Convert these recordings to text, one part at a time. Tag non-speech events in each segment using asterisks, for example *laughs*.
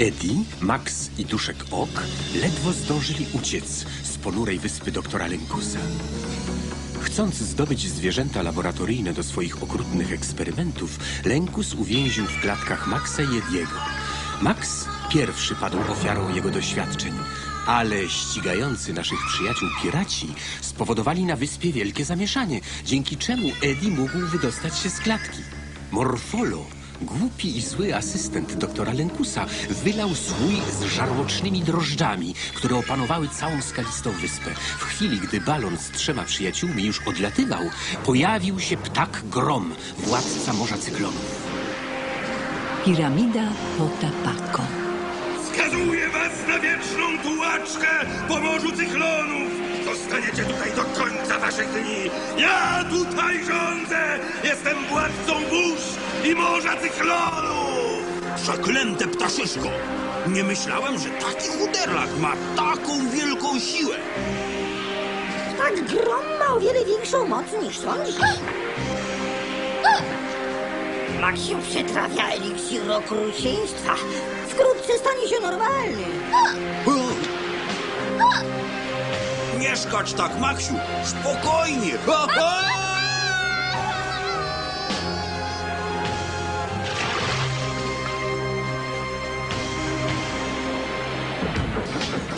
Eddie, Max i Duszek Ok ledwo zdążyli uciec z ponurej wyspy doktora Lenkusa. Chcąc zdobyć zwierzęta laboratoryjne do swoich okrutnych eksperymentów, Lenkus uwięził w klatkach Maxa i Ediego. Max pierwszy padł ofiarą jego doświadczeń, ale ścigający naszych przyjaciół piraci spowodowali na wyspie wielkie zamieszanie, dzięki czemu Eddie mógł wydostać się z klatki. Morfolo, głupi i zły asystent doktora Lenkusa, wylał słój z żarłocznymi drożdżami, które opanowały całą skalistą wyspę. W chwili, gdy balon z trzema przyjaciółmi już odlatywał, pojawił się ptak Grom, władca Morza Cyklonów. Piramida Potapako. Skazuję was na wieczną tułaczkę po morzu cyklonów! Zostaniecie tutaj do końca waszych dni! Ja tutaj rządzę! Jestem władcą burz i morza cyklonów! Przeklęte ptaszyszko! Nie myślałem, że taki chuderlak ma taką wielką siłę. Tak grom ma o wiele większą moc niż sądzisz. Maksiu przetrawia eliksir okrucieństwa. Wkrótce stanie się normalny. Nie skacz tak, Maksiu! Spokojnie! Ha, ha!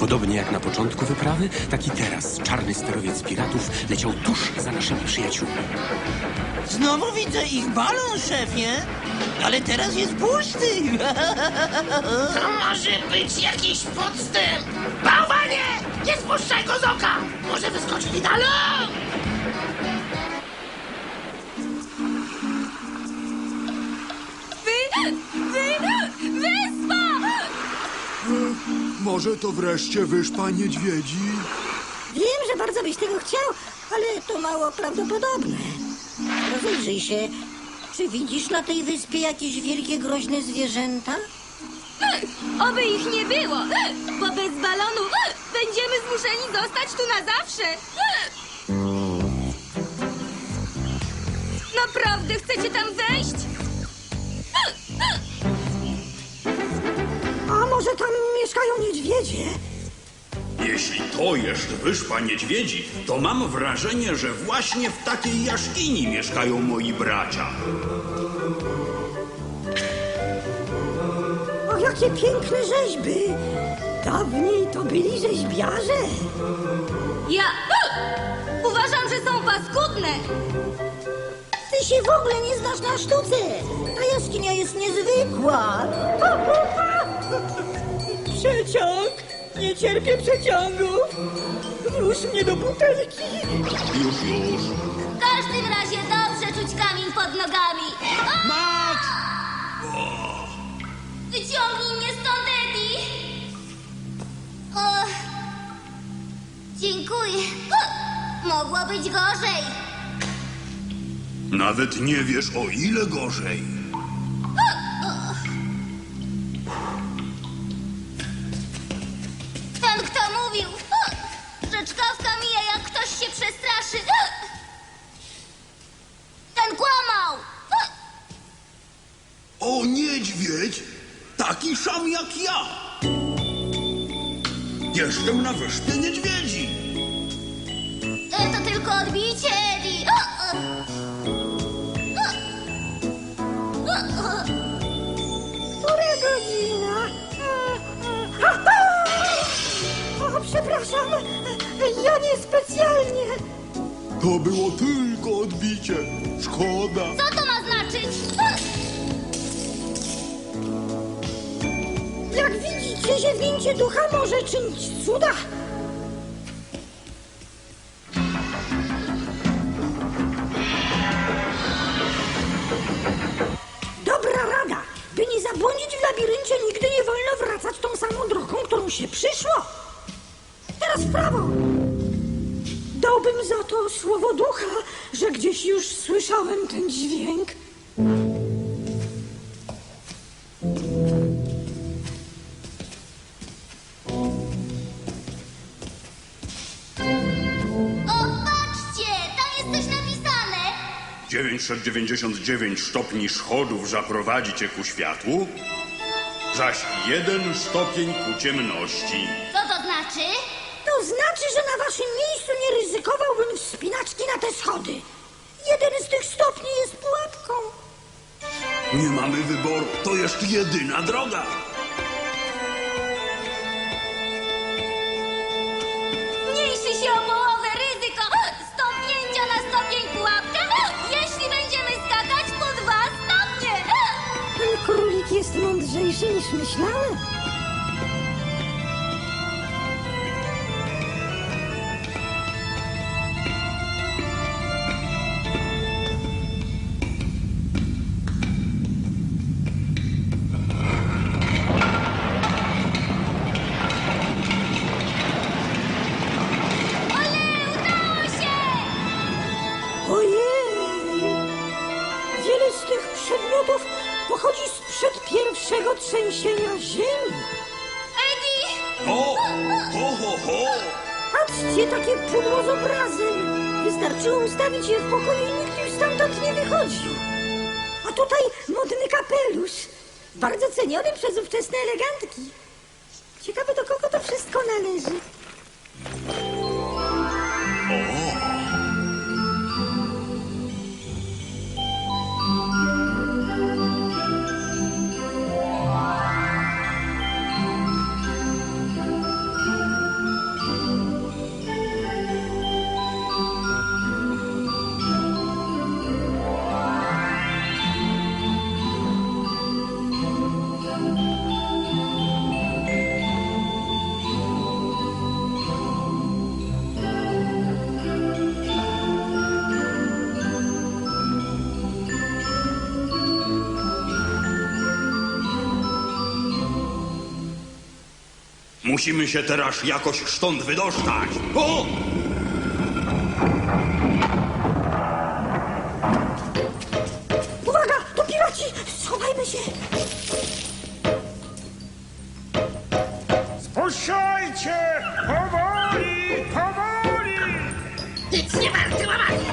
Podobnie jak na początku wyprawy, tak i teraz czarny sterowiec piratów leciał tuż za naszymi przyjaciółmi. Znowu widzę ich balon, szefie. Ale teraz jest pusty. To może być jakiś podstęp! Bałwanie! Nie spuszczaj go z Wy... Wy... Wyspa! Może to wreszcie wyszpa niedźwiedzi? Wiem, że bardzo byś tego chciał, ale to mało prawdopodobne. Rozejrzyj się. Czy widzisz na tej wyspie jakieś wielkie, groźne zwierzęta? Oby ich nie było, bo bez balonu będziemy zmuszeni zostać tu na zawsze. Naprawdę chcecie tam wejść? A może tam mieszkają niedźwiedzie? Jeśli to jest wyspa niedźwiedzi, to mam wrażenie, że właśnie w takiej jaskini mieszkają moi bracia. Jakie piękne rzeźby! Dawniej to byli rzeźbiarze. Ja uważam, że są paskudne. Ty się w ogóle nie znasz na sztuce. Ta jaskinia jest niezwykła. Przeciąg! Nie cierpię przeciągów. Włóż mnie do butelki. Już, już. W każdym razie dobrze czuć kamień pod nogami. Max! Wyciągnij mnie stąd, Eddie! O, dziękuję. Mogło być gorzej. Nawet nie wiesz o ile gorzej. Ten, kto mówił, że czkawka mija, jak ktoś się przestraszy. Ten kłamał. O niedźwiedź! Taki sam jak ja! Jestem na wyspie niedźwiedzi! E, To tylko odbicie, Eddie. Która godzina? O, przepraszam. Ja nie specjalnie. To było tylko odbicie. Szkoda. Co to ma znaczyć? Jak widzicie, ziewnięcie ducha może czynić cuda. Dobra rada. By nie zabłądzić w labiryncie, nigdy nie wolno wracać tą samą drogą, którą się przyszło. Teraz w prawo. Dałbym za to słowo ducha, że gdzieś już słyszałem ten dźwięk. 999 stopni schodów zaprowadzi cię ku światłu? zaś jeden stopień ku ciemności. Co to znaczy? To znaczy, że na waszym miejscu nie ryzykowałbym wspinaczki na te schody. Jeden z tych stopni jest pułapką. Nie mamy wyboru, to jest jedyna droga. Mądrzejszy niż myślałem. Ole, udało się! Ojej! Wiele z tych przedmiotów pochodzi sprzed pierwszego trzęsienia ziemi. Eddie! O, ho, ho, ho! Patrzcie, takie pudło z obrazem. Wystarczyło ustawić je w pokoju i nikt już stamtąd nie wychodził. A tutaj modny kapelusz. Bardzo ceniony przez ówczesne elegantki. Ciekawe, do kogo to wszystko należy. Musimy się teraz jakoś stąd wydostać. O! Uwaga, to piraci! Schowajmy się! Puszczajcie! Powoli, powoli! Nic nie warte łamanie.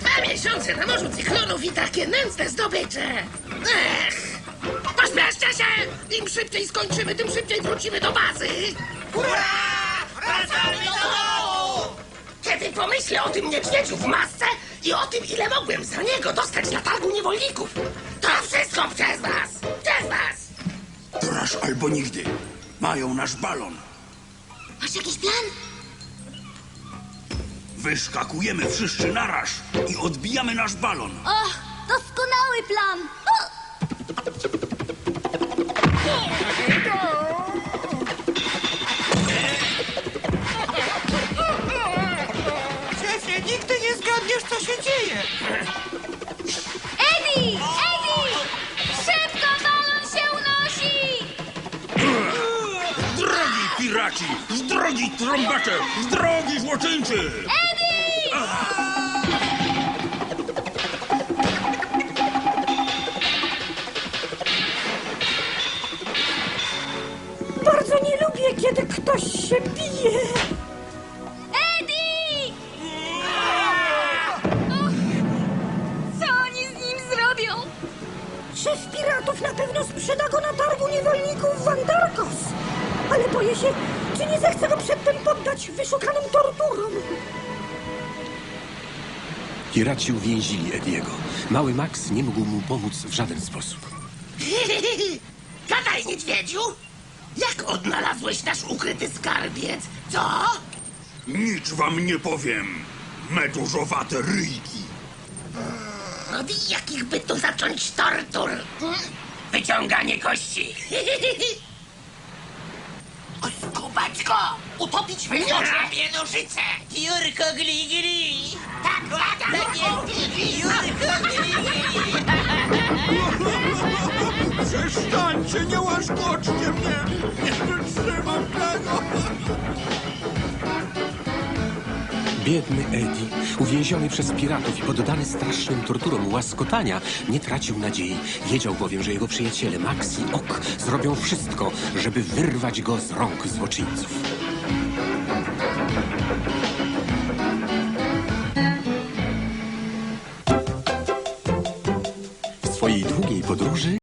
Dwa miesiące na morzu cyklonów i takie nędzne zdobycze. Ech! Im szybciej skończymy, tym szybciej wrócimy do bazy. Hurra! Wracamy do domu! Kiedy pomyślę o tym niedźwiedziu w masce i o tym, ile mogłem za niego dostać na targu niewolników, to wszystko przez was! Przez was! Teraz albo nigdy. Mają nasz balon. Masz jakiś plan? Wyskakujemy wszyscy naraz i odbijamy nasz balon. O, doskonały plan! O! Szefie, nigdy nie zgadniesz, co się dzieje. Eddie! Eddie! Szybko, balon się unosi! Z drogi, piraci! Z drogi, trąbacze! Z drogi, złoczyńcy! Eddie! Piratów na pewno sprzeda go na targu niewolników Wandarkos. Ale boję się, czy nie zechce go przedtem poddać wyszukanym torturom. Piraci uwięzili Ediego. Mały Max nie mógł mu pomóc w żaden sposób. *laughs* Gadaj, niedźwiedziu! Jak odnalazłeś nasz ukryty skarbiec? Co? Nic wam nie powiem. Medużowate ryjki. Od jakich by tu zacząć tortur? Hmm? Wyciąganie kości. *laughs* Oskubać go! Utopić w miodzie! nożyce! Jurko gli gli. Tak! Tak jest. Jurko gli gli. *laughs* Przestańcie, nie łaskoczcie mnie! Nie wytrzymam tego! Biedny Eddie, uwięziony przez piratów i poddany strasznym torturom łaskotania, nie tracił nadziei. Wiedział bowiem, że jego przyjaciele Max i Ok zrobią wszystko, żeby wyrwać go z rąk złoczyńców. W swojej długiej podróży